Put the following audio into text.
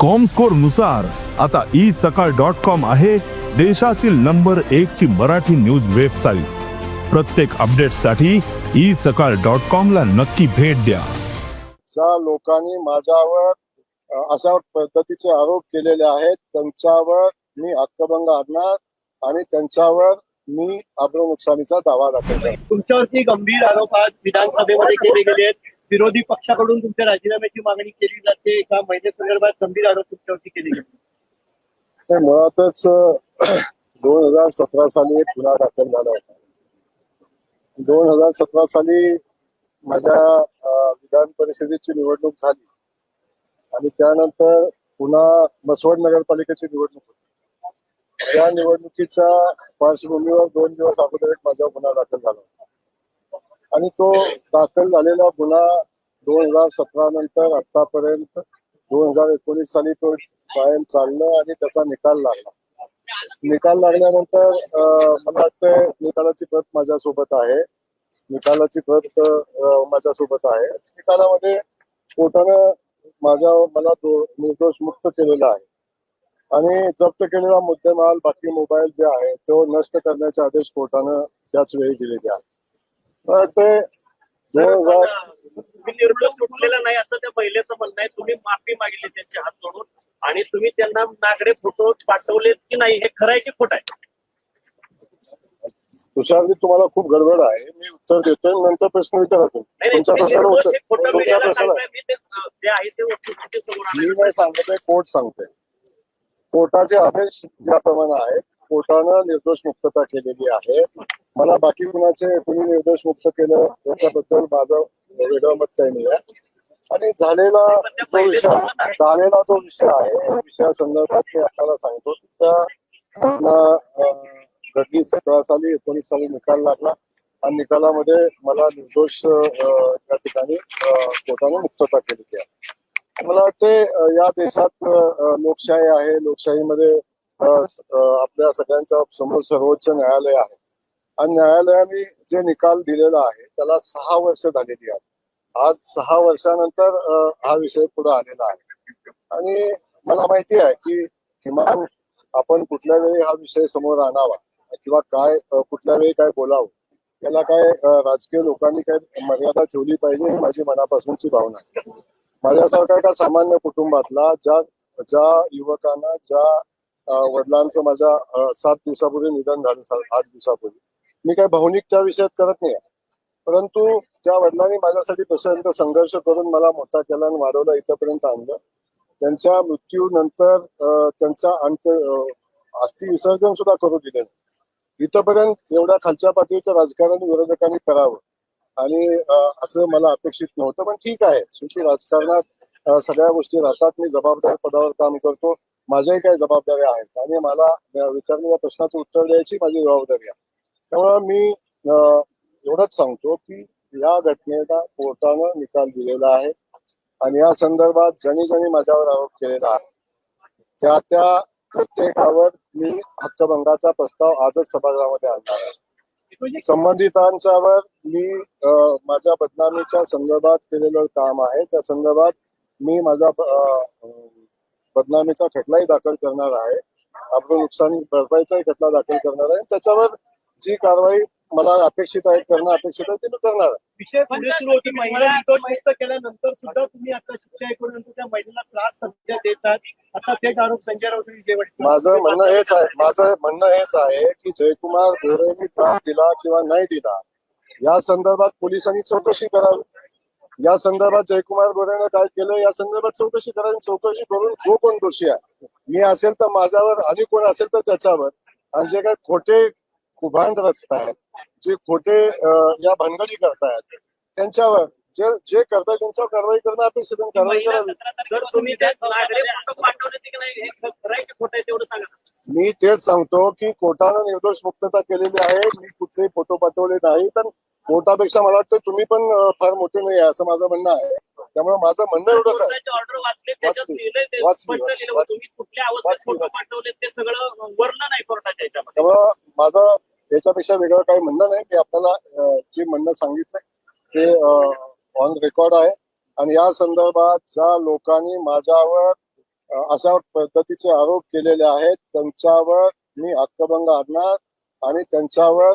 कॉमस्कोरनुसार आता ई सकाळ dot com आहे देशातील नंबर एक ची मराठी न्यूज वेबसाईट प्रत्येक अपडेटसाठी ई सकाळ डॉट कॉम ला नक्की भेट द्या. ज्या लोकांनी माझ्यावर अशा पद्धतीचे आरोप केलेले आहेत त्यांच्यावर मी हक्कभंग आणणार आणि त्यांच्यावर मी आब्रू नुकसानीचा दावा दाखल करणार तुमच्यावरती गंभीर आरोप आज विधानसभेमध्ये केले गेले आहेत विरोधी पक्षाकडून तुमच्या राजीनाम्याची मागणी केली जाते? एका महिन्यासंदर्भात गंभीर आरोप तुमच्यावरती केले गेले. तर मुळातच दोन हजार सतरा साली एक गुन्हा दाखल झाला होता. दोन हजार सतरा साली माझ्या विधान परिषदेची निवडणूक झाली. आणि त्यानंतर पुन्हा मसवड नगरपालिकेची निवडणूक होती. त्या निवडणुकीच्या पार्श्वभूमीवर दोन दिवस अगोदर एक माझा गुन्हा दाखल झाला होता. आणि तो दाखल झालेला गुन्हा दोन हजार सतरा नंतर आतापर्यंत दोन हजार एकोणीस साली तो कायम चाललं आणि त्याचा निकाल लागला. निकाल लागल्यानंतर मला वाटतं निकालाची प्रत माझ्यासोबत आहे. निकालाची प्रत माझ्यासोबत आहे. निकालामध्ये कोर्टानं माझ्या मला दो- निर्दोष मुक्त केलेला आहे. आणि जप्त केलेला मुद्देमाल बाकी मोबाईल जे आहे तो नष्ट करण्याचे आदेश कोर्टानं त्याच वेळी दिलेले आहेत. ते दोन हजार निर्णय सुटलेला नाही असं त्या महिलेचं म्हणणं आहे. तुम्ही माफी मागितली त्यांचे हात जोडून आणि तुम्ही त्यांना नागडे फोटो पाठवलेत की नाही हे खरं आहे की खोटं आहे? तुषारजी तुम्हाला खूप गडबड आहे. मी उत्तर देतोय नंतर प्रश्न विचारा तुम्ही. नाही नाही तुमच्या तुम्ही प्रश्नाला निर्दोष उत्तर हे खोटं तुमच्या मीडियाला प्रश्नाला सांगताय. मी ते जे आहे ते वस्तुस्थिती समोर मी आणायला नाही सांगत आहे कोर्ट सांगते कोर्टाचे आदेश ज्याप्रमाणे आहेत कोर्टानं निर्दोष मुक्तता केलेली आहे. मला बाकी कुणाचे कुणी निर्दोष मुक्त केलं याच्याबद्दल माझं वेगळं मत काही नाही आहे आणि झालेला जो विषय झालेला जो विषय आहे या विषयासंदर्भात मी आपल्याला सांगतो त्या आपला, सतरा साली एकोणीस साली निकाल लागला. आणि निकालामध्ये मला निर्दोष त्या या ठिकाणी कोर्टाने मुक्तता केलेली आहे. मला वाटते या देशात लोकशाही आहे. लोकशाहीमध्ये आपल्या सगळ्यांच्या समोर सर्वोच्च न्यायालय आहे. आणि न्यायालयाने जे निकाल दिलेला आहे त्याला सहा वर्ष झालेली आहेत. आज सहा वर्षानंतर हा विषय पुढे आलेला आहे. आणि मला माहिती आहे की किमान आपण कुठल्या वेळी हा विषय समोर आणावा किंवा काय कुठल्या वेळी काय बोलावं याला काय राजकीय लोकांनी काय मर्यादा ठेवली पाहिजे ही माझी मनापासूनची भावना आहे. माझ्यासारखा एका सामान्य कुटुंबातला ज्या ज्या युवकांना ज्या वडिलांचं माझ्या सात दिवसापूर्वी निधन झालं आठ दिवसापूर्वी. मी काही भावनिक त्या विषयात करत नाही परंतु त्या वडिलांनी माझ्यासाठी तसं संघर्ष करून मला मोठा केला आणि वाढवला इथपर्यंत आणलं. त्यांच्या मृत्यूनंतर त्यांचा अंत अं, अस्थि विसर्जन सुद्धा करू दिले इथंपर्यंत इथपर्यंत एवढ्या खालच्या पातळीचं राजकारण विरोधकांनी करावं. आणि असं मला अपेक्षित नव्हतं पण ठीक आहे. शेवटी राजकारणात सगळ्या गोष्टी राहतात. मी जबाबदार पदावर काम करतो. माझ्याही काही जबाबदाऱ्या आहेत आणि मला विचारलेल्या प्रश्नाचं उत्तर द्यायची माझी जबाबदारी आहे. त्यामुळे मी एवढंच सांगतो की या घटनेला कोर्टानं निकाल दिलेला आहे आणि या संदर्भात ज्यांनी ज्यांनी माझ्यावर आरोप केलेला आहे त्या त्या प्रत्येकावर मी हक्कभंगाचा प्रस्ताव आजच सभागृहामध्ये आणणार आहे. संबंधितांच्यावर मी अ, माझ्या बदनामीच्या संदर्भात केलेलं काम आहे. त्या संदर्भात मी माझा बदनामीचा खटलाही दाखल करणार आहे. आपलं नुकसान भरपाईचाही खटला दाखल करणार आहे. त्याच्यावर जी कारवाई मला अपेक्षित आहे करणं अपेक्षित आहे ते मी करणार विषय पुढे सुरू होती महिला केल्यानंतर सुद्धा तुम्ही आता शिक्षा त्या महिलेला त्रास सध्या देतात असा थेट आरोप संजय राऊत माझं म्हणणं हेच आहे माझं म्हणणं हेच आहे की जयकुमार गोरेंनी त्रास दिला किंवा नाही दिला. या संदर्भात पोलिसांनी चौकशी करावी. या संदर्भात जयकुमार गोरेनं काय केलं? या संदर्भात चौकशी करावी चौकशी करून जो कोण दोषी आहे मी असेल तर माझ्यावर आणि कोण असेल तर त्याच्यावर. आणि जे काही खोटे कुभांड रचतायत जे खोटे या भानगडी करतायत त्यांच्यावर जे जे करतायत त्यांच्यावर कारवाई करणं अपेक्षित. कारवाई करावी. मी तेच सांगतो की कोर्टानं निर्दोष मुक्तता केलेली आहे. मी कुठलेही फोटो पाठवले नाही. तर कोर्टापेक्षा मला वाटतं तुम्ही पण फार मोठे नाही आहे असं माझं म्हणणं आहे. त्यामुळे माझं म्हणणं एवढंच आहे. त्यामुळं माझं याच्यापेक्षा वेगळं काही म्हणणं नाही. मी आपल्याला जे म्हणणं सांगितलंय ते ऑन रेकॉर्ड आहे. आणि या संदर्भात ज्या लोकांनी माझ्यावर अशा पद्धतीचे आरोप केलेले आहेत त्यांच्यावर मी हक्कभंग आणणार आणि त्यांच्यावर